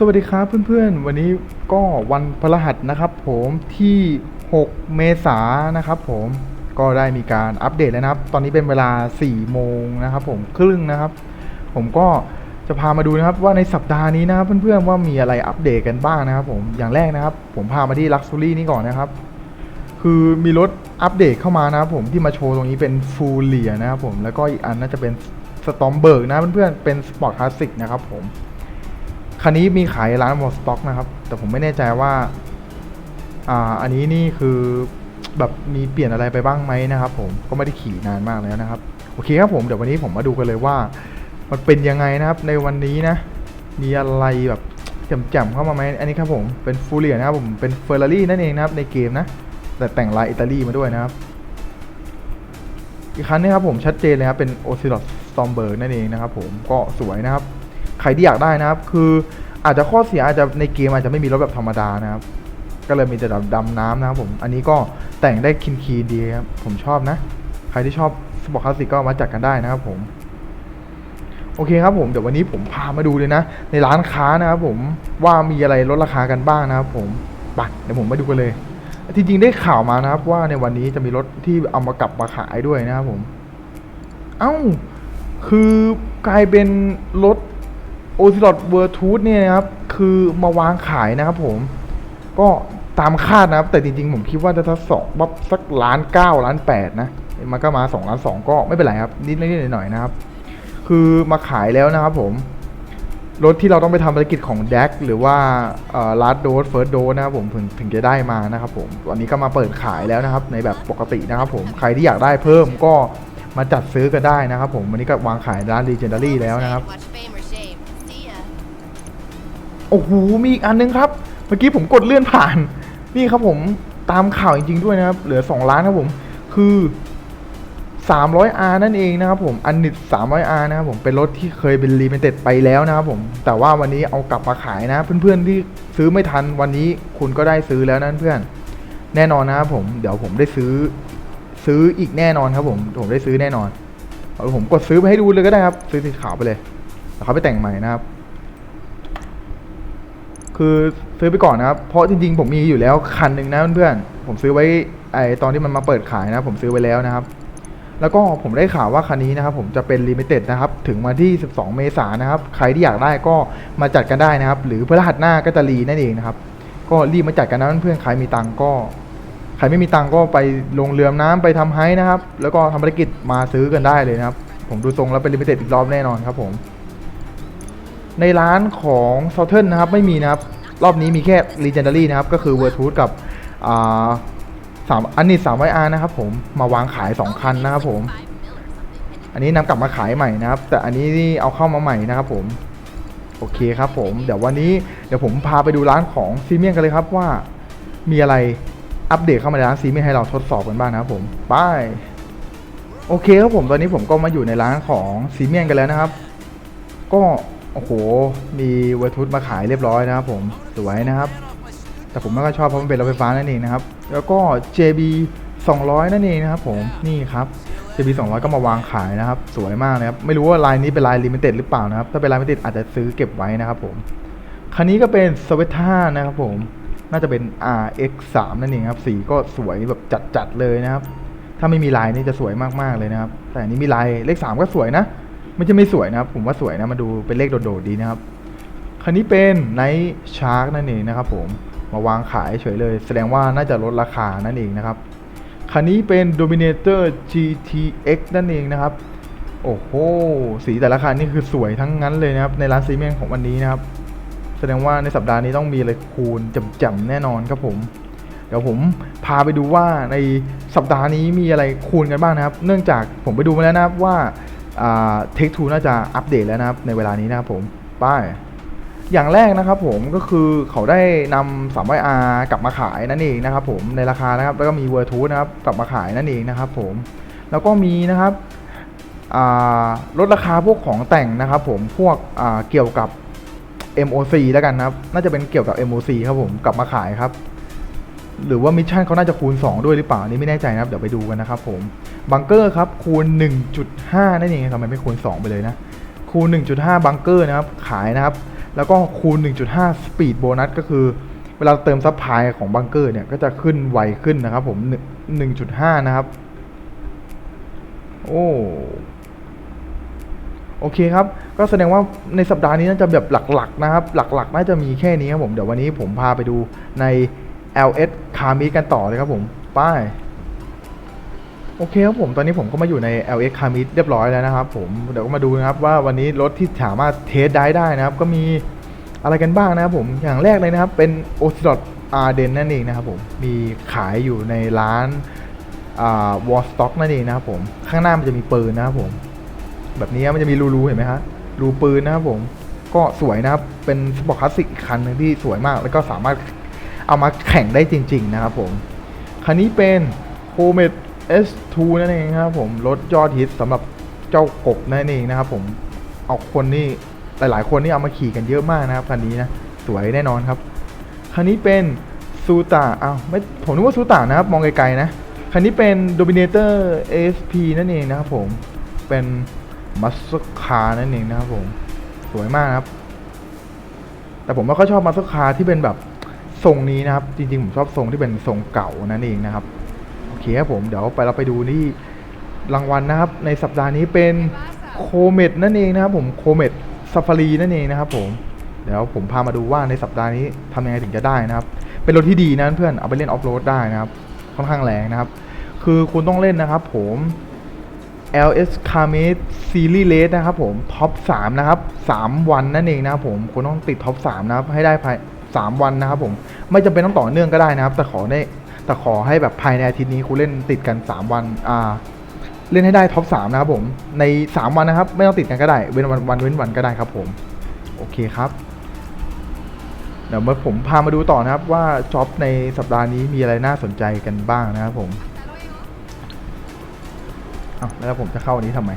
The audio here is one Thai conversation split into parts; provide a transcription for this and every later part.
สวัสดีครับเพื่อนๆ วันนี้ก็วันพฤหัสนะครับผมที่ 6 เมษายนนะครับผมก็ได้มีการอัปเดตแล้วนะครับ ตอนนี้เป็นเวลา 4 โมงนะครับผมครึ่งนะครับ ผมก็จะพามาดูนะครับว่าในสัปดาห์นี้นะครับเพื่อนๆว่ามีอะไรอัปเดตกันบ้างนะครับผมอย่างแรกนะครับ ผมพามาที่ลักซ์ u รี่นี่ก่อนนะครับ คือมีรถอัปเดตเข้ามานะครับผมที่มาโชว์ตรงนี้เป็นฟูเลียนะครับผมแล้วก็อีกอันน่าจะเป็นสตอมเบิร์กนะเพื่อนๆเป็นสปอร์ตคลาสสิกนะครับผม คันนี้มีขายร้านหมดสต็อกนะครับ แต่ผมไม่แน่ใจว่า อ่า อันนี้นี่คือแบบมีเปลี่ยนอะไรไปบ้างไหมนะครับ ผมก็ไม่ได้ขี่นานมากแล้วนะครับ โอเคครับผมเดี๋ยววันนี้ผมมาดูกันเลยว่า มันเป็นยังไงนะครับ ในวันนี้นะ มีอะไรแบบแจ่มๆเข้ามาไหมอันนี้ครับผมเป็นฟูเรียนะครับผมเป็นเฟอร์รารี่นั่นเองนะครับในเกมนะ แต่แต่งลายอิตาลีมาด้วยนะครับ อีกคันนี้ครับผมชัดเจนเลยครับเป็นโอซิลอสสตอมเบิร์กนั่นเองนะครับผมก็สวยนะครับ ใครที่อยากได้นะครับ คืออาจจะข้อเสียอาจจะในเกมอาจจะไม่มีรถแบบธรรมดานะครับ ก็เลยมีแต่แบบดำน้ำนะครับผม อันนี้ก็แต่งได้คินคีดีครับ ผมชอบนะ ใครที่ชอบสปอร์ตคลาสสิกก็มาจัดกันได้นะครับผม โอเคครับผม เดี๋ยววันนี้ผมพามาดูเลยนะ ในร้านค้านะครับผม ว่ามีอะไรลดราคากันบ้างนะครับผมไปเดี๋ยวผมไปดูกันเลยจริงๆได้ข่าวมานะครับ ว่าในวันนี้จะมีรถที่เอามากลับมาขายด้วยนะครับผม เอ้า คือกลายเป็นรถ โอซิลอดเวอร์ทูธเนี่ยนะครับ คือมาวางขายนะครับผมก็ตามคาดนะครับ แต่จริงๆ ผมคิดว่าจะทัสองบับสักล้านเก้าล้านแปดนะ มันก็มาสองล้านสองก็ไม่เป็นไรครับ นิดนิดหน่อยๆนะครับ คือมาขายแล้วนะครับผมรถที่เราต้องไปทำภารกิจของแดกหรือว่าลาร์ดโดสเฟิร์สโดสนะครับผมถึงถึงจะได้มานะครับผมวันนี้ก็มาเปิดขายแล้วนะครับ ในแบบปกตินะครับผมใครที่อยากได้เพิ่มก็มาจัดซื้อกันได้นะครับผมวันนี้ก็วางขายร้าน Legendary แล้วนะครับ โอ้โหมีอีกอันนึงครับ เมื่อกี้ผมกดเลื่อนผ่าน นี่ครับผมตามข่าวจริงๆด้วยนะครับ เหลือ 2 ล้านครับผม คือ 300R นั่นเองนะครับผมอันนิด 300R นะครับผมเป็นรถที่เคยเป็นรีเมนเต็ดไปแล้วนะครับผม แต่ว่าวันนี้เอากลับมาขายนะ เพื่อนๆที่ซื้อไม่ทันวันนี้คุณก็ได้ซื้อแล้วนะเพื่อน แน่นอนนะครับผม เดี๋ยวผมได้ซื้อซื้ออีกแน่นอนครับผม ผมได้ซื้อแน่นอนเอาผมกดซื้อไปให้ดูเลยก็ได้ครับ ซื้อสีขาวไปเลยแล้วเขาไปแต่งใหม่นะครับ คือซื้อไปก่อนนะครับ เพราะจริงๆ ผมมีอยู่แล้วคันหนึ่งนะเพื่อนๆผมซื้อไว้ไอตอนที่มันมาเปิดขายนะผมซื้อไว้แล้วนะครับ แล้วก็ผมได้ข่าวว่าคันนี้นะครับ ผมจะเป็นลิมิเต็ดนะครับ ถึงวันที่ 12 เมษายนนะครับ ใครที่อยากได้ก็มาจัดกันได้นะครับ หรือพฤหัสหน้าก็จะรีนั่นเองนะครับ ก็รีบมาจัดกันนะเพื่อนๆใครมีตังก็ใครไม่มีตังก็ไปลงเรือน้ำไปทำไฮนะครับ แล้วก็ทำภารกิจมาซื้อกันได้เลยนะครับ ผมดูทรงแล้วเป็นลิมิเต็ดอีกรอบแน่นอนครับผม ในร้านของ s o u t h e r n นะครับไม่มีนะครับ รอบนี้มีแค่ Legendary นะครับ ก็คือ v i r t u s กับอ่าสามอันนี้สามไวอาร์นะครับผมมาวางขาย 2 คันนะครับผม อันนี้นำกลับมาขายใหม่นะครับ แต่อันนี้นี่เอาเข้ามาใหม่นะครับผม โอเคครับผม เดี๋ยววันนี้เดี๋ยวผมพาไปดูร้านของซีเมียนกันเลยครับว่ามีอะไรอัปเดตเข้ามาในร้านซีเมียนให้เราทดสอบกันบ้างนะครับผมไปโอเคครับผมตอนนี้ผมก็มาอยู่ในร้านของซีเมียนกันแล้วนะครับ ก็ อ้โห มีเวทุสมาขายเรียบร้อยนะครับผม สวยนะครับ แต่ผมไม่ค่อยชอบเพราะมันเป็นรถไฟฟ้านั่นเองนะครับ แล้วก็ JB 200 นั่นเองนะครับผมนี่ครับ JB 200 ก็มาวางขายนะครับ สวยมากนะครับ ไม่รู้ว่าลายนี้เป็นลายลิมิเต็ดหรือเปล่านะครับ ถ้าเป็นลายลิมิเต็ดอาจจะซื้อเก็บไว้นะครับผมคันนี้ก็เป็นสเวท่านะครับผมน่าจะเป็น RX3 นั่นเองครับ สีก็สวยแบบจัดๆเลยนะครับ ถ้าไม่มีลายนี่จะสวยมากๆเลยนะครับ แต่อันนี้มีลายเลข 3 ก็สวยนะ ไม่ใช่ไม่สวยนะครับ ผมว่าสวยนะมาดูเป็นเลขโดดๆดีนะครับคันนี้เป็นไนท์ชาร์กนั่นเองนะครับ ผมมาวางขายเฉยเลย แสดงว่าน่าจะลดราคานั่นเองนะครับคันนี้เป็น Dominator GTX นั่นเองนะครับ โอ้โห สีแต่ละคันนี่คือสวยทั้งนั้นเลยนะครับ ในร้านซีเมนของวันนี้นะครับ แสดงว่าในสัปดาห์นี้ต้องมีอะไรคูณจำๆแน่นอนครับผม เดี๋ยวผมพาไปดูว่าในสัปดาห์นี้มีอะไรคูณกันบ้างนะครับ เนื่องจากผมไปดูมาแล้วนะครับว่า เทคทูน่าจะอัปเดตแล้วนะครับในเวลานี้นะครับผมไป้ายอย่างแรกนะครับผมก็คือเขาได้นำ3 0 R กลับมาขายนั่นเองนะครับผมในราคานะครับแล้วก็มีเวอร์ทูนะครับกลับมาขายนั่นเองนะครับผมแล้วก็มีนะครับลดราคาพวกของแต่งนะครับผมพวกเกี่ยวกับ MOC แล้วกันนะครับ น่าจะเป็นเกี่ยวกับ MOC ครับผมกลับมาขายครับ หรือว่ามิชชั่นเขาน่าจะคูณ 2 ด้วยหรือเปล่าอันนี้ไม่แน่ใจนะครับเดี๋ยวไปดูกันนะครับผมบังเกอร์ครับคูณ 1.5 นั่นเองทำไมไม่คูณ 2 ไปเลยนะคูณ 1.5 บังเกอร์นะครับขายนะครับ แล้วก็คูณ 1.5 สปีดโบนัสก็คือ เวลาเติมซับพลายของบังเกอร์เนี่ยก็จะขึ้นไวขึ้นนะครับผม 1.5 นะครับ โอ้โอเคครับ ก็แสดงว่าในสัปดาห์นี้น่าจะแบบหลักๆนะครับ หลักๆ น่าจะมีแค่นี้ครับผม เดี๋ยววันนี้ผมพาไปดูใน LS คามิกันต่อเลยครับผมไป้ายโอเคครับผมตอนนี้ผมก็มาอยู่ใน LX c a r m i t เรียบร้อยแล้วนะครับผมเดี๋ยวก็มาดูนะครับว่าวันนี้รถที่สามารถเทสได้ได้นะครับ ก็มีอะไรกันบ้างนะครับผมอย่างแรกเลยนะครับ เป็น o c e l o t Arden นั่นเองนะครับผมมีขายอยู่ในร้านวอ่า Wall Stock นั่นเองนะครับผมข้างหน้ามันจะมีปืนนะครับผม แบบนี้มันจะมีรูๆเห็นไหมฮะรูปืนนะครับผมก็สวยนะครับเป็นสปอร์ตคลาสสิกคันหนึงที่สวยมากแล้วก็สามารถ เอามาแข่งได้จริง ๆ นะครับผมคันนี้เป็น c o m e t S2 นั่นเองครับผมรถยอดฮิตสำหรับเจ้ากบนั่นเองนะครับผมเอาคนนี่หลายๆ คนนี่เอามาขี่กันเยอะมากนะครับคันนี้นะสวยแน่นอนครับคันนี้เป็นซูตาอ้าวไม่ผมนึกว่าซูตานะครับมองไกลๆนะคันนี้เป็น Dominator ASP นั่นเองนะครับผมเป็นมัสคานั่นเองนะครับผมสวยมากครับ แต่ผมไม่ค่อยชอบมัสคาที่เป็นแบบ ทรงนี้นะครับ จริงๆ ผมชอบทรงที่เป็นทรงเก่านั่นเองนะครับ โอเคครับผมเดี๋ยวไปเราไปดูที่รางวัลนะครับ ในสัปดาห์นี้เป็นโคเมดนั่นเองนะครับผมโคเมดซ a ฟารีนั่นเองนะครับผมเดี๋ยวผมพามาดูว่าในสัปดาห์นี้ทำยังไงถึงจะได้นะครับ เป็นรถที่ดีนะเพื่อนเอาไปเล่นออฟโรดได้นะครับ ค่อนข้างแรงนะครับ คือคุณต้องเล่นนะครับผม LS c a r m a t Series Race นะครับผมท็อป3นะครับ 3 วันนั่นเองนะครับผมคุณต้องติดท็อป3นะครับให้ได้ภาย 3 วันนะครับผมไม่จำเป็นต้องต่อเนื่องก็ได้นะครับ แต่ขอได้แต่ขอให้แบบภายในอาทิตย์นี้คุณเล่นติดกัน 3 วันอ่าเล่นให้ได้ท็อป3นะครับผมใน 3 วันนะครับ ไม่ต้องติดกันก็ได้เว้นวันวันเว้นวันก็ได้ครับผมโอเคครับเดี๋ยวมาผมพามาดูต่อนะครับว่าจ็อบในสัปดาห์นี้มีอะไรน่าสนใจกันบ้างนะครับผมอ้าวแล้วผมจะเข้าอันนี้ทำไม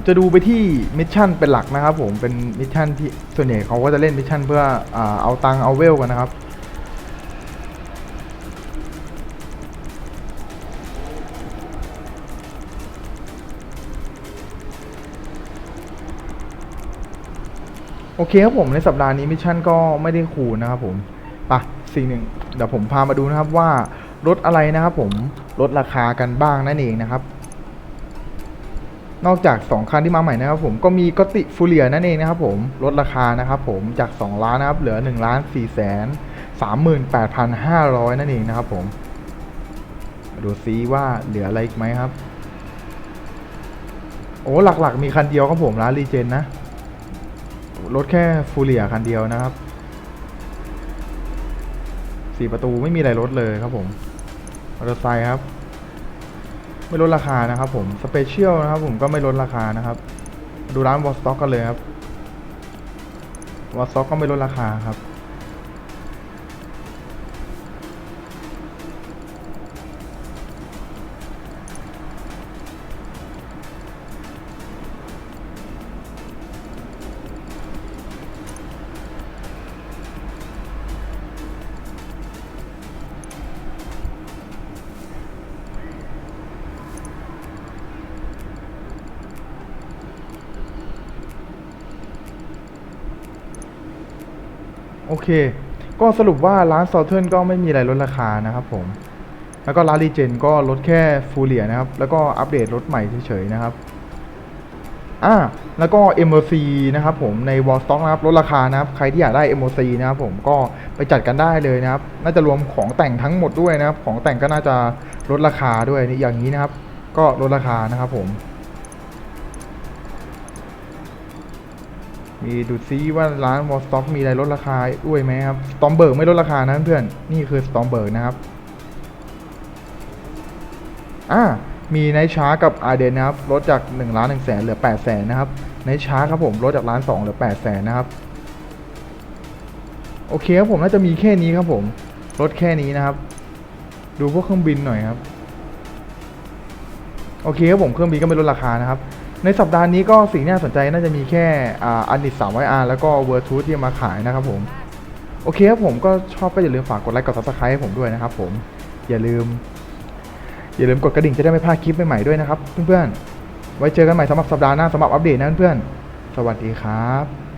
ผมจะดูไปที่มิชชั่นเป็นหลักนะครับผมเป็นมิชชั่นที่ส่วนใหญ่เขาก็จะเล่นมิชชั่นเพื่ออเอาตังเอาเวลกันนะครับโอเคครับผมในสัปดาห์นี้มิชชั่นก็ไม่ได้คูนะครับผมปะสิ่งหนึ่งเดี๋ยวผมพามาดูนะครับว่ารถอะไรนะครับผมลดราคากันบ้างนั่นเองนะครับ นอกจาก 2 คันที่มาใหม่นะครับผมก็มีกติฟูเรียนั่นเองนะครับผมลดราคานะครับผมจาก 2 ล้านนะครับเหลือ1ล้าน4แสน38,500 นั่นเองนะครับผมดูซิว่าเหลืออะไรอีกไหมครับ โอ้หลักๆ มีคันเดียวครับผมร้านรีเจนนะรถแค่ฟูเรียคันเดียวนะครับสี่ประตูไม่มีอะไรลดเลยครับผมมอเตอร์ไซค์ครับ ไม่ลดราคานะครับผมสเปเชียลนะครับผมก็ไม่ลดราคานะครับ ดูร้านวอลสต็อกกันเลยครับวอลสต็อกก็ไม่ลดราคาครับ เค ก็สรุปว่าร้านซอเทิร์นก็ไม่มีอะไรลดราคานะครับผม แล้วก็ร้านรีเจนก็ลดแค่ฟูเรียนะครับ แล้วก็อัปเดตรถใหม่เฉยๆนะครับอ่าแล้วก็ MOC นะครับผมใน Wall Stock นะครับลดราคานะครับ ใครที่อยากได้ MOC นะครับผมก็ไปจัดกันได้เลยนะครับ น่าจะรวมของแต่งทั้งหมดด้วยนะครับ ของแต่งก็น่าจะลดราคาด้วยนี่อย่างนี้นะครับ ก็ลดราคานะครับผม มีดูซิว่าร้านวอลสต็อกมีอะไรลดราคาด้วยไหมครับสตอมเบิร์กไม่ลดราคานะเพื่อนนี่คือสตอมเบิร์กนะครับอ่ามีไนช้ากับอาเดนนะครับลดจาก1ล้าน1แสนเหลือ8แสนนะครับไนช้าครับผมลดจากล้าน2เหลือ8แสนนะครับโอเคครับผมน่าจะมีแค่นี้ครับผมลดแค่นี้นะครับ ดูพวกเครื่องบินหน่อยครับ โอเคครับผมเครื่องบินก็ไม่ลดราคานะครับ ในสัปดาห์นี้ก็สิ่งที่น่าสนใจน่าจะมีแค่อ่าอันดิสามร้อยอาร์แล้วก็เวอร์ทูที่มาขายนะครับผม โอเคครับผมก็ชอบก็อย่าลืมฝากกดไลค์กดซับสไครต์ให้ผมด้วยนะครับผมอย่าลืม อย่าลืมกดกระดิ่งจะได้ไม่พลาดคลิปใหม่ๆด้วยนะครับเพื่อนๆไว้เจอกันใหม่สำหรับสัปดาห์หน้าสำหรับอัปเดตนะเพื่อนๆสวัสดีครับ